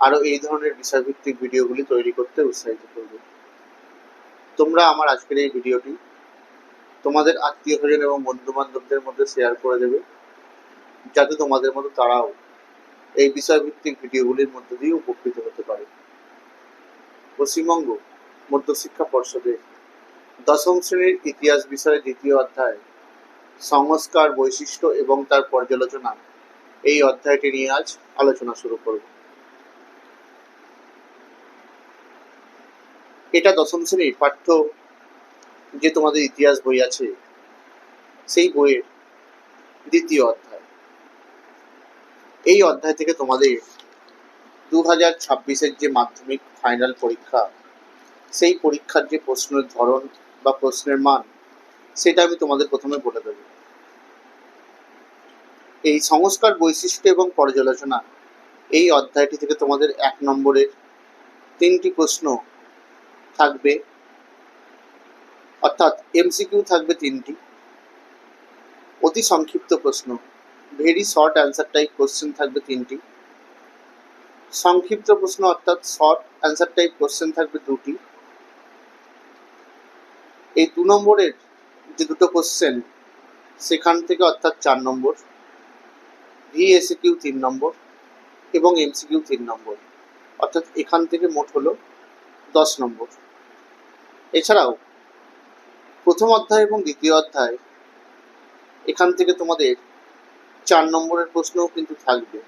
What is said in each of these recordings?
আরও এই ধরনের বিষয়ভিত্তিক ভিডিওগুলি তৈরি করতে উৎসাহিত করবে। তোমরা আমার আজকের এই ভিডিওটি তোমাদের আত্মীয় স্বজন এবং বন্ধু বান্ধবদের মধ্যে শেয়ার করে দেবে, যাতে তোমাদের মতো তারাও এই বিষয়ভিত্তিক ভিডিওগুলির মধ্য দিয়ে উপকৃত হতে পারে। পশ্চিমবঙ্গ মধ্যশিক্ষা পর্ষদের দশম শ্রেণির ইতিহাস বিষয়ে দ্বিতীয় অধ্যায়, সংস্কার বৈশিষ্ট্য এবং তার পর্যালোচনা, এই অধ্যায়টি নিয়ে আজ আলোচনা শুরু করব। এটা দশম শ্রেণির পাঠ্য যে তোমাদের ইতিহাস বই আছে, সেই বইয়ের দ্বিতীয় অধ্যায়। এই অধ্যায় থেকে তোমাদের দু হাজার ছাব্বিশের যে মাধ্যমিক ফাইনাল পরীক্ষা, সেই পরীক্ষার যে প্রশ্নের ধরন বা প্রশ্নের মান, সেটা আমি তোমাদের প্রথমে বলে দেবো। এই সংস্কার বৈশিষ্ট্য এবং পর্যালোচনা এই অধ্যায়টি থেকে তোমাদের এক নম্বরের তিনটি প্রশ্ন থাকবে। অর্থাৎ এমসিকিউ থাকবে তিনটি। অতি সংক্ষিপ্ত প্রশ্ন। Very short answer type question থাকবে তিনটি। সংক্ষিপ্ত প্রশ্ন অর্থাৎ শর্ট অ্যান্সার টাইপ কোশ্চেন থাকবে দুটি। এই দু নম্বরের যে দুটো কোশ্চেন সেখান থেকে অর্থাৎ চার নম্বর। ভিএসিকিউ তিন নম্বর এবং এমসিকিউ তিন নম্বর। অর্থাৎ এখান থেকে মোট হলো দশ নম্বর। এছাড়াও, প্রথম অধ্যায় এবং দ্বিতীয় অধ্যায়, এখান থেকে তোমাদের চার নম্বরের প্রশ্নও কিন্তু থাকবে,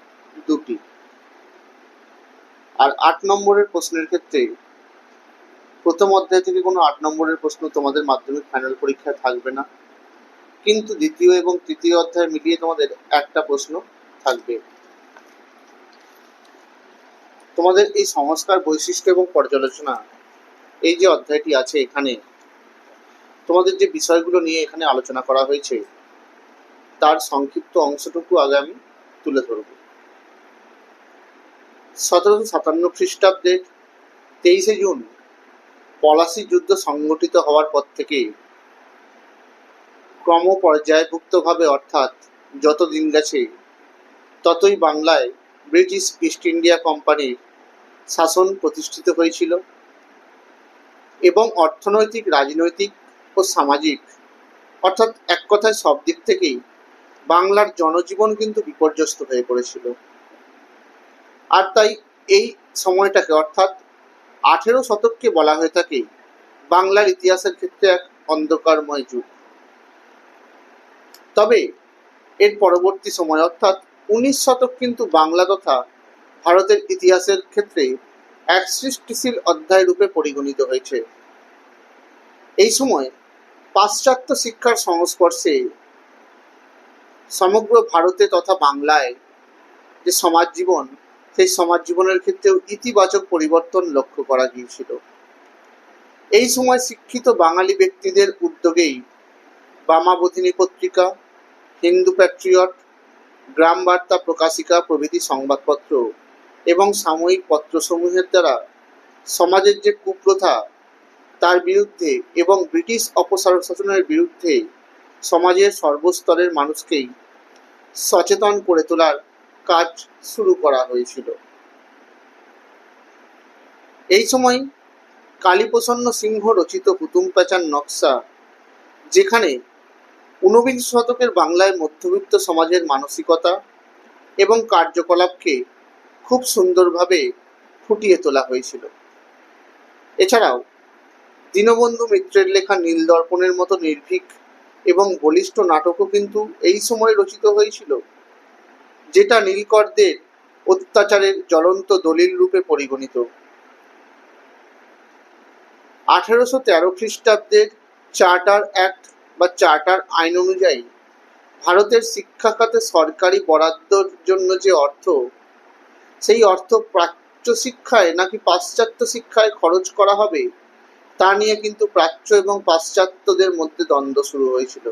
দুটি। আর আট নম্বরের প্রশ্নের ক্ষেত্রে, প্রথম অধ্যায় থেকে কোনো আট নম্বরের প্রশ্ন তোমাদের মাধ্যমিক ফাইনাল পরীক্ষায় থাকবে না। কিন্তু দ্বিতীয় এবং তৃতীয় অধ্যায় মিলিয়ে তোমাদের একটা প্রশ্ন থাকবে। তোমাদের এই সংস্কার বৈশিষ্ট্য এবং পর্যালোচনা এই যে অধ্যায়টি আছে এখানে, তোমাদের যে বিষয়গুলো নিয়ে এখানে আলোচনা করা হয়েছে, তার সংক্ষিপ্ত অংশটুকু আগে আমি তুলে ধরব। সতেরোশো সাতান্ন খ্রিস্টাব্দের তেইশে জুন পলাশি যুদ্ধ সংগঠিত হওয়ার পর থেকে ক্রম পর্যায়ভুক্তভাবে অর্থাৎ যত দিন গেছে, ততই বাংলায় ব্রিটিশ ইস্ট ইন্ডিয়া কোম্পানির শাসন প্রতিষ্ঠিত হয়েছিল। এবং অর্থনৈতিক, রাজনৈতিক ও সামাজিক। অর্থাৎ এক কথায় সব দিক থেকেই বাংলার জনজীবন কিন্তু বিপর্যস্ত হয়ে পড়েছিল। আর তাই এই সময়টাকে অর্থাৎ আঠেরো শতককে বলা হয়ে থাকে বাংলার ইতিহাসের ক্ষেত্রে এক অন্ধকারময় যুগ। তবে এর পরবর্তী সময় অর্থাৎ উনিশ শতক কিন্তু বাংলা তথা ভারতের ইতিহাসের ক্ষেত্রে এক সৃষ্টিশীল অধ্যায় রূপে পরিগণিত হয়েছে। এই সময় পাশ্চাত্য শিক্ষার সংস্পর্শে সমগ্র ভারতে তথা বাংলায় যে সমাজ জীবন সেই সমাজ জীবনের ক্ষেত্রেও ইতিবাচক পরিবর্তন লক্ষ্য করা গিয়েছিল। এই সময় শিক্ষিত বাঙালি ব্যক্তিদের উদ্যোগেই বামাবধিনী পত্রিকা, হিন্দু প্যাট্রিয়ট গ্রাম বার্তা প্রকাশিকা প্রভৃতি সংবাদপত্র এবং সাময়িক পত্রসমূহের দ্বারা সমাজের যে কুপ্রথা, তার বিরুদ্ধে এবং ব্রিটিশ অপশাসনের বিরুদ্ধে সমাজের সর্বস্তরের মানুষকেই সচেতন করে তোলার কাজ শুরু করা হয়েছিল। এই সময় কালীপ্রসন্ন সিংহ রচিত হুতুম প্যাচার নকশা, যেখানে ঊনবিংশ শতকের বাংলায় মধ্যবিত্ত সমাজের মানসিকতা এবং কার্যকলাপকে খুব সুন্দরভাবে ফুটিয়ে তোলা হয়েছিল। এছাড়াও, দীনবন্ধু মিত্রের লেখা নীল দর্পণের মতো নির্ভীক এবং বলিষ্ঠ নাটকও কিন্তু এই সময় রচিত হয়েছিল, যেটা নীলকরদের অত্যাচারের জ্বলন্ত দলিল রূপে পরিগণিত। আঠেরোশো তেরো খ্রিস্টাব্দের চার্টার অ্যাক্ট বা চার্টার আইন অনুযায়ী ভারতের শিক্ষা খাতে সরকারি বরাদ্দর জন্য যে অর্থ সেই অর্থ প্রাচ্য শিক্ষায় নাকি পাশ্চাত্য শিক্ষায় খরচ করা হবে? তা নিয়ে কিন্তু প্রাচ্য এবং পাশ্চাত্যদের মধ্যে দ্বন্দ্ব শুরু হয়েছিল।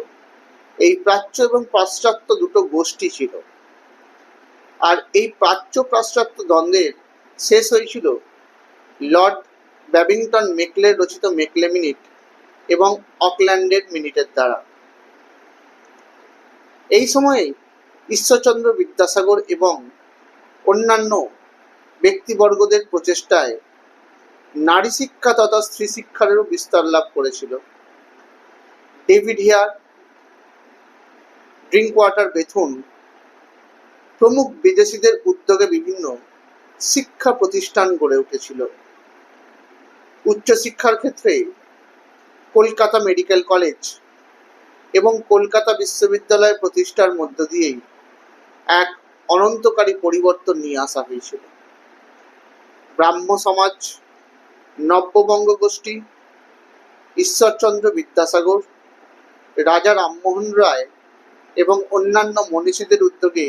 এই প্রাচ্য এবং পাশ্চাত্য দুটো গোষ্ঠী ছিল। আর এই প্রাচ্য পাশ্চাত্য দ্বন্দ্বের শেষ হয়েছিল লর্ড ব্যাবিংটন মেকলের রচিত মেকলে মিনিট এবং অকল্যান্ডের মিনিটের দ্বারা। এই সময়ে ঈশ্বরচন্দ্র বিদ্যাসাগর এবং অন্যান্য ব্যক্তিবর্গদের প্রচেষ্টায় নারী শিক্ষা তথা স্ত্রী শিক্ষারও বিস্তার লাভ করেছিল। David Hare Drinkwater Bethune প্রমুখ বিদেশিদের উদ্যোগে বিভিন্ন শিক্ষা প্রতিষ্ঠান গড়ে উঠেছিল। উচ্চশিক্ষার ক্ষেত্রে কলকাতা মেডিকেল কলেজ এবং কলকাতা বিশ্ববিদ্যালয় প্রতিষ্ঠার মধ্য দিয়েই এক অনন্তকারী পরিবর্তন নিয়ে আসা হয়েছিল। ব্রাহ্ম সমাজ, নব্যবঙ্গ গোষ্ঠী, ঈশ্বরচন্দ্র বিদ্যাসাগর, রাজা রামমোহন রায় এবং অন্যান্য মনীষীদের উদ্যোগে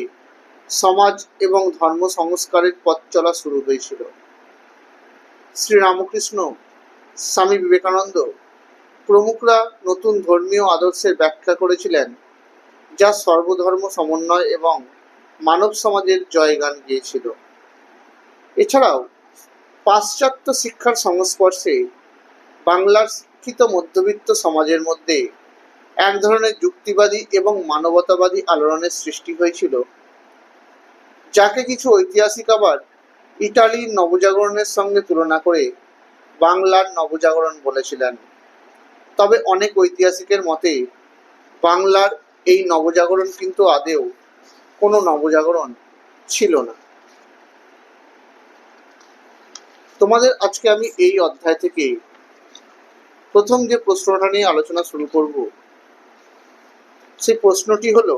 সমাজ এবং ধর্ম সংস্কারের পথ চলা শুরু হয়েছিল। শ্রীরামকৃষ্ণ, স্বামী বিবেকানন্দ প্রমুখরা নতুন ধর্মীয় আদর্শের ব্যাখ্যা করেছিলেন, যা সর্বধর্ম সমন্বয় এবং মানব সমাজের জয়গান গিয়েছিল। এছাড়াও পাশ্চাত্য শিক্ষার সংস্পর্শে বাংলার শিক্ষিত মধ্যবিত্ত সমাজের মধ্যে এক ধরনের যুক্তিবাদী এবং মানবতাবাদী আলোড়নের সৃষ্টি হয়েছিল, যাকে কিছু ঐতিহাসিক আবার ইটালির নবজাগরণের সঙ্গে তুলনা করে বাংলার নবজাগরণ বলেছিলেন। তবে অনেক ঐতিহাসিকের মতে, বাংলার এই নবজাগরণ কিন্তু আদেও কোনো নবজাগরণ ছিল না। তোমাদের আজকে আমি এই অধ্যায় থেকে প্রথম যে প্রশ্নটা নিয়ে আলোচনা শুরু করব, সেই প্রশ্নটি হলো,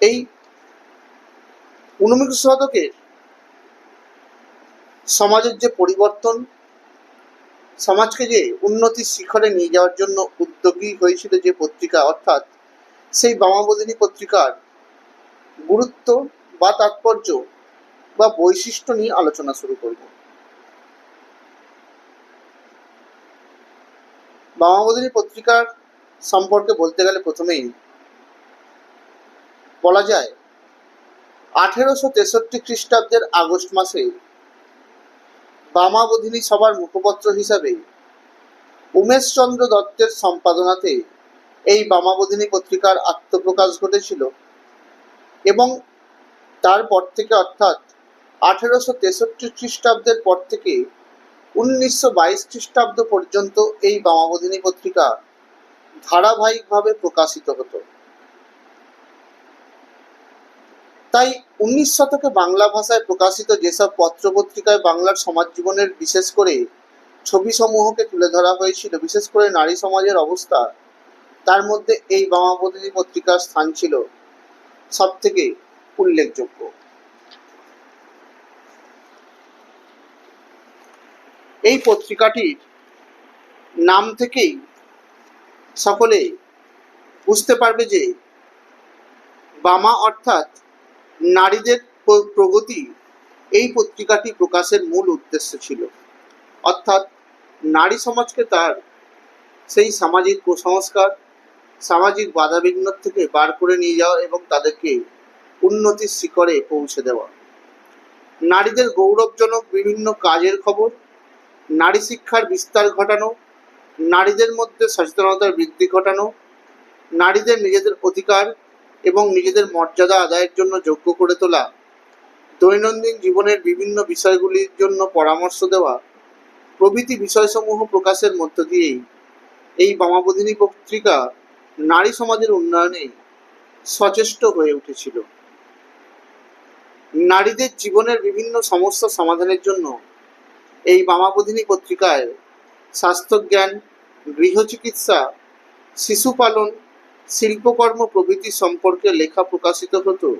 এই ঊনবিংশ শতকের সমাজের যে পরিবর্তন, সমাজকে যে উন্নতির শিখরে নিয়ে যাওয়ার জন্য উদ্যোগী হয়েছিল যে পত্রিকা, অর্থাৎ সেই বামাবোধিনী পত্রিকার গুরুত্ব বা তাৎপর্য বা বৈশিষ্ট্য নিয়ে আলোচনা শুরু করব। বামাবোধিনী পত্রিকার সম্পর্কে বলতে গেলে প্রথমেই বলা যায়, আঠেরোশো তেষট্টি খ্রিস্টাব্দের আগস্ট মাসে বামাবোধিনী সভার মুখপত্র হিসাবে উমেশচন্দ্র দত্তের সম্পাদনাতে এই বামাবোধিনী পত্রিকার আত্মপ্রকাশ ঘটেছিল এবং তারপর থেকে অর্থাৎ আঠেরোশো তেষট্টি খ্রিস্টাব্দের পর থেকে উনিশশো বাইশ খ্রিস্টাব্দ পর্যন্ত এই বামাবোধিনী পত্রিকা ধারাবাহিকভাবে প্রকাশিত হতো। তাই উনিশ শতকে বাংলা ভাষায় প্রকাশিত যেসব পত্রপত্রিকায় বাংলার সমাজ জীবনের বিশেষ করে ছবি সমূহকে তুলে ধরা হয়েছিল, বিশেষ করে নারী সমাজের অবস্থা তার মধ্যে এই বামাবোধিনী পত্রিকার স্থান ছিল সব থেকে উল্লেখযোগ্য। এই পত্রিকাটির নাম থেকেই সকলে বুঝতে পারবে যে বামা অর্থাৎ নারীদের প্র- প্রগতি এই পত্রিকাটি প্রকাশের মূল উদ্দেশ্য ছিল। অর্থাৎ নারী সমাজকে তার সেই সামাজিক কুসংস্কার সামাজিক বাধাবিঘ্ন থেকে বার করে নিয়ে যাওয়া এবং তাদেরকে উন্নতির শিখরে পৌঁছে দেওয়া। নারীদের গৌরবজনক বিভিন্ন কাজের খবর, নারী শিক্ষার বিস্তার ঘটানো, নারীদের মধ্যে সচেতনতার বৃদ্ধি ঘটানো, নারীদের নিজেদের অধিকার এবং নিজেদের মর্যাদা আদায়ের জন্য যোগ্য করে তোলা, দৈনন্দিন জীবনের বিভিন্ন বিষয়গুলির জন্য পরামর্শ দেওয়া, প্রভৃতি বিষয়সমূহ প্রকাশের মধ্য দিয়েই এই বামাবোধিনী পত্রিকা নারী সমাজের উন্নয়নে সচেষ্ট হয়ে উঠেছিল। নারীদের জীবনের বিভিন্ন সমস্যা সমাধানের জন্য এই বামাবোধিনী পত্রিকায় স্বাস্থ্যজ্ঞান, গৃহচিকিৎসা শিশু পালন শিল্পকর্ম প্রভৃতি সম্পর্কে লেখা প্রকাশিত হতো,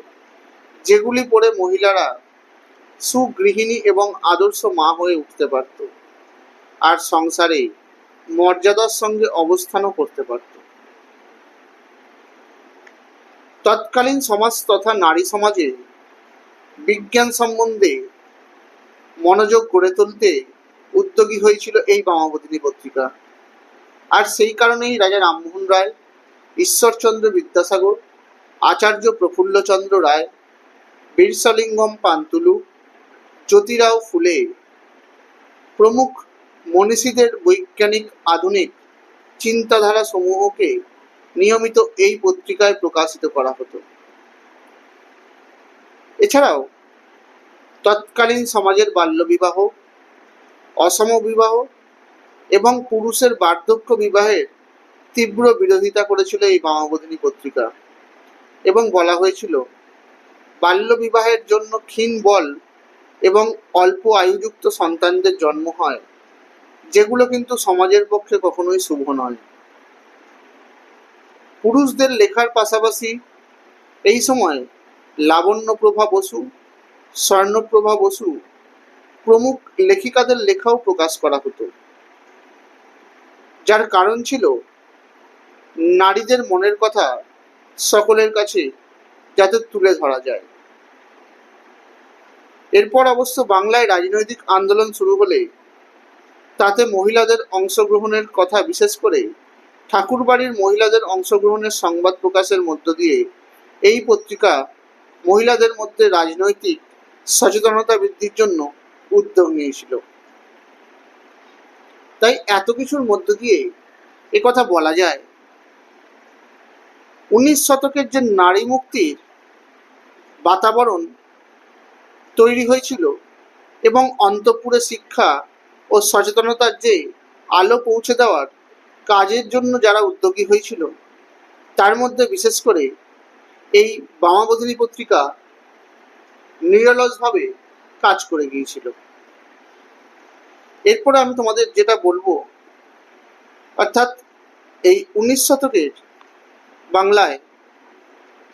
যেগুলি পড়ে মহিলারা সুগৃহিণী এবং আদর্শ মা হয়ে উঠতে পারত। আর সংসারে মর্যাদার সঙ্গে অবস্থানও করতে পারত। তৎকালীন সমাজ তথা নারী সমাজে বিজ্ঞান সম্বন্ধে মনোযোগ গড়ে তুলতে উদ্যোগী হয়েছিল এই বামাবদিনী পত্রিকা। আর সেই কারণেই রাজা রামমোহন রায়, ঈশ্বরচন্দ্র বিদ্যাসাগর, আচার্য প্রফুল্লচন্দ্র রায়, বীরসলিঙ্গম পান্তুলু, জ্যোতিরাও ফুলে প্রমুখ মনীষীদের বৈজ্ঞানিক আধুনিক চিন্তাধারা সমূহকে নিয়মিত এই পত্রিকায় প্রকাশিত করা হতো। এছাড়াও, তৎকালীন সমাজের বাল্যবিবাহ অসম বিবাহ এবং পুরুষের বার্ধক্য বিবাহের তীব্র বিরোধিতা করেছিল এই বামাবদিনী পত্রিকা এবং বলা হয়েছিল বাল্য বিবাহের জন্য ক্ষীণ বল এবং অল্প আয়ুযুক্ত সন্তানদের জন্ম হয়, যেগুলো কিন্তু সমাজের পক্ষে কখনোই শুভ নয়। পুরুষদের লেখার পাশাপাশি এই সময় লাবণ্যপ্রভা বসু, স্বর্ণপ্রভা বসু প্রমুখ লেখিকাদের লেখাও প্রকাশ করা হতো। যার কারণ ছিল নারীদের মনের কথা সকলের কাছে যাতে তুলে ধরা যায়। এরপর অবশ্য বাংলায় রাজনৈতিক আন্দোলন শুরু হলে তাতে মহিলাদের অংশগ্রহণের কথা বিশেষ করে ঠাকুরবাড়ির মহিলাদের অংশগ্রহণের সংবাদ প্রকাশের মধ্য দিয়ে এই পত্রিকা মহিলাদের মধ্যে রাজনৈতিক সচেতনতা বৃদ্ধির জন্য উদ্যোগ নিয়েছিল। তাই এত কিছুর মধ্য দিয়ে কথা বলা যায়, উনিশ শতকের যে নারী মুক্তির বাতাবরণ তৈরি হয়েছিল এবং অন্তঃপুরে শিক্ষা ও সচেতনতার যে আলো পৌঁছে দেওয়ার কাজের জন্য যারা উদ্যোগী হয়েছিল, তার মধ্যে বিশেষ করে এই বামাবদিনী পত্রিকা নিরলসভাবে কাজ করে গিয়েছিল। এরপরে আমি তোমাদের যেটা বলব, অর্থাৎ এই উনিশ শতকের বাংলায়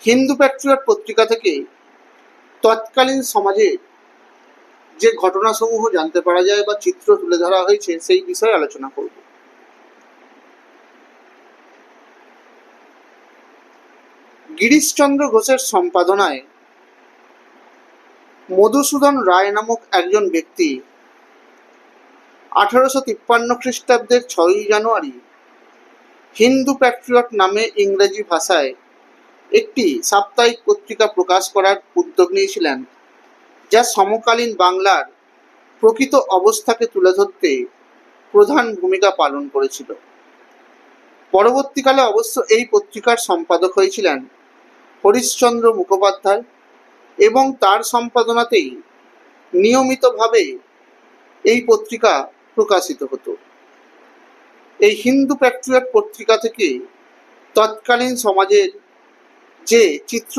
হিন্দু প্যাট্রিয়ট পত্রিকা থেকে তৎকালীন সমাজে যে ঘটনাসমূহ জানতে পারা যায় বা চিত্র তুলে ধরা হয়েছে, সেই বিষয়ে আলোচনা করব। গিরিশচন্দ্র ঘোষের সম্পাদনায় মধুসূদন রায় নামক একজন ব্যক্তি আঠারোশো তিপ্পান্ন খ্রিস্টাব্দের ছয়ই জানুয়ারি হিন্দু প্যাট্রিয়ট নামে ইংরেজি ভাষায় একটি সাপ্তাহিক পত্রিকা প্রকাশ করার উদ্যোগ নিয়েছিলেন, যা সমকালীন বাংলার প্রকৃত অবস্থাকে তুলে ধরতে প্রধান ভূমিকা পালন করেছিল। পরবর্তীকালে অবশ্য এই পত্রিকার সম্পাদক হয়েছিলেন হরিশ্চন্দ্র মুখোপাধ্যায় এবং তার সম্পাদনাতেই নিয়মিতভাবে এই পত্রিকা প্রকাশিত হতো। এই হিন্দু প্যাট্রিয়ট পত্রিকা থেকে তৎকালীন সমাজের যে চিত্র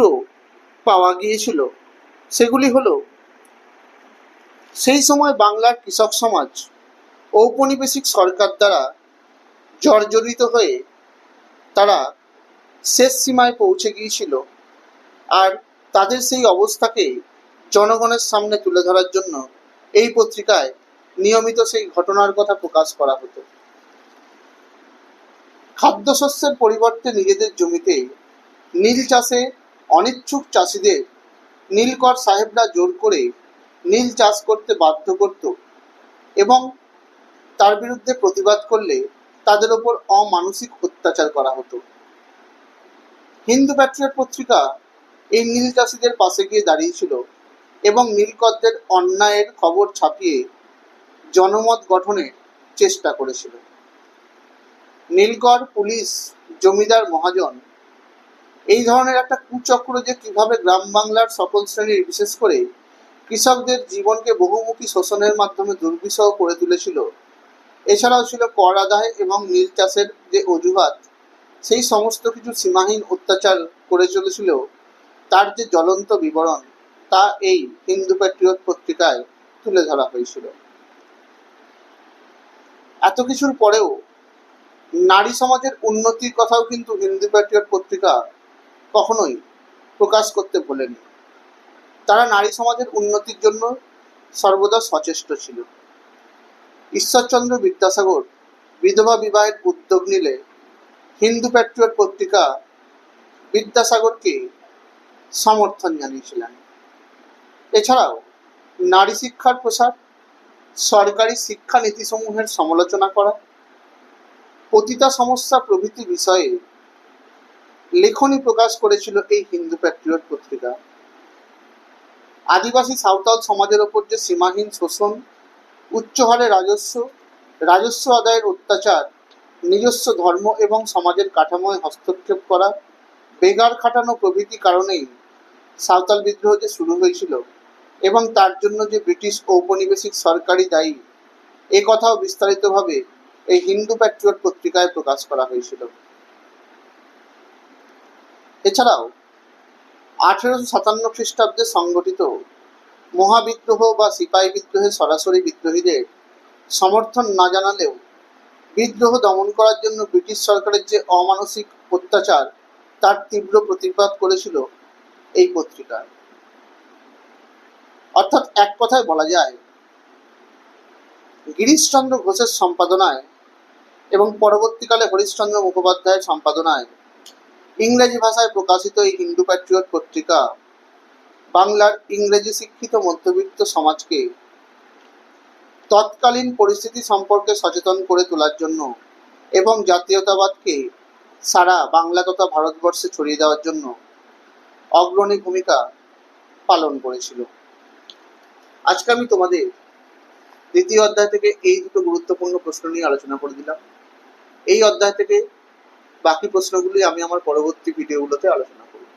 পাওয়া গিয়েছিল, সেগুলি হলো, সেই সময় বাংলার কৃষক সমাজ ঔপনিবেশিক সরকার দ্বারা জর্জরিত হয়ে তারা শেষ সীমায় পৌঁছে গিয়েছিল। আর তাদের সেই অবস্থাকে জনগণের সামনে তুলে ধরার জন্য এই পত্রিকায় নিয়মিত সেই ঘটনার কথা প্রকাশ করা হতো। খাদ্যশস্যের পরিবর্তে নিজেদের জমিতে নীল চাষে অনিচ্ছুক চাষিদের নীলকর সাহেবরা জোর করে নীল চাষ করতে বাধ্য করত এবং তার বিরুদ্ধে প্রতিবাদ করলে তাদের ওপর অমানসিক অত্যাচার করা হতো। হিন্দু প্যাট্রিয়ট পত্রিকা এই নীল চাষিদের পাশে গিয়ে দাঁড়িয়েছিল এবং নীলকরদের অন্যায়ের খবর ছাপিয়ে জনমত গঠনের চেষ্টা করেছিল। নীলকর পুলিশ, জমিদার, মহাজন এই ধরনের একটা কুচক্র যে কীভাবে গ্রাম বাংলার সকল শ্রেণির, বিশেষ করে কৃষকদের জীবনকে বহুমুখী শোষণের মাধ্যমে দুর্বিষহ করে তুলেছিল, এছাড়াও ছিল কর আদায় এবং নীল চাষের যে অজুহাত সেই সমস্ত কিছু সীমাহীন অত্যাচার করে চলেছিল তার যে জ্বলন্ত বিবরণ, তা এই হিন্দু প্যাট্রিয়ট পত্রিকায় তুলে ধরা হয়েছিল। এত কিছুর পরেও নারী সমাজের উন্নতির কথাও কিন্তু হিন্দু প্যাট্রিয়ট পত্রিকা কখনোই প্রকাশ করতে ভোলেনি তারা নারী সমাজের উন্নতির জন্য সর্বদা সচেষ্ট ছিল। ঈশ্বরচন্দ্র বিদ্যাসাগর বিধবা বিবাহের উদ্যোগ নিলে হিন্দু প্যাট্রিয়ট পত্রিকা বিদ্যাসাগরকে সমর্থন জানিয়েছিলেন। এছাড়াও নারী শিক্ষার প্রসার, সরকারি শিক্ষা নীতিসমূহের সমালোচনা করা, পতিতা সমস্যা প্রভৃতি বিষয়ে লেখনী প্রকাশ করেছিল এই হিন্দু প্যাট্রিয়ট পত্রিকা। আদিবাসী সাঁওতাল সমাজের ওপর যে সীমাহীন শোষণ উচ্চ হারে রাজস্ব রাজস্ব আদায়ের অত্যাচার নিজস্ব ধর্ম এবং সমাজের কাঠামোয় হস্তক্ষেপ করা, বেগার খাটানো প্রভৃতি কারণেই সাঁওতাল বিদ্রোহ যে শুরু হয়েছিল এবং তার জন্য যে ব্রিটিশ ঔপনিবেশিক সরকারি দায়ী, এ কথাও বিস্তারিতভাবে এই হিন্দু প্যাট্রিয়ট পত্রিকায় প্রকাশ করা হয়েছিল। এছাড়াও, আঠেরোশো সাতান্ন খ্রিস্টাব্দে সংগঠিত মহাবিদ্রোহ বা সিপাহী বিদ্রোহে সরাসরি বিদ্রোহীদের সমর্থন না জানালেও বিদ্রোহ দমন করার জন্য ব্রিটিশ সরকারের যে অমানসিক অত্যাচার, তার তীব্র প্রতিবাদ করেছিল এই পত্রিকা। অর্থাৎ এক কথায় বলা যায়, গিরিশচন্দ্র ঘোষের সম্পাদনায় এবং পরবর্তীকালে হরিশচন্দ্র মুখোপাধ্যায়ের সম্পাদনায় ইংরেজি ভাষায় প্রকাশিত এই হিন্দু প্যাট্রিয়ট পত্রিকা বাংলার ইংরেজি শিক্ষিত মধ্যবিত্ত সমাজকে তৎকালীন পরিস্থিতি সম্পর্কে সচেতন করে তোলার জন্য এবং জাতীয়তাবাদকে সারা বাংলা তথা ভারতবর্ষে ছড়িয়ে দেওয়ার জন্য অগ্রণী ভূমিকা পালন করেছিল। আজকে আমি তোমাদের দ্বিতীয় অধ্যায় থেকে এই দুটো গুরুত্বপূর্ণ প্রশ্ন নিয়ে আলোচনা করে দিলাম। এই অধ্যায় থেকে বাকি প্রশ্নগুলি আমি আমার পরবর্তী ভিডিওগুলোতে আলোচনা করব।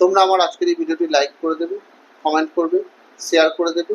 তোমরা আমার আজকের এই ভিডিওটি লাইক করে দেবে, কমেন্ট করবে, শেয়ার করে দেবে।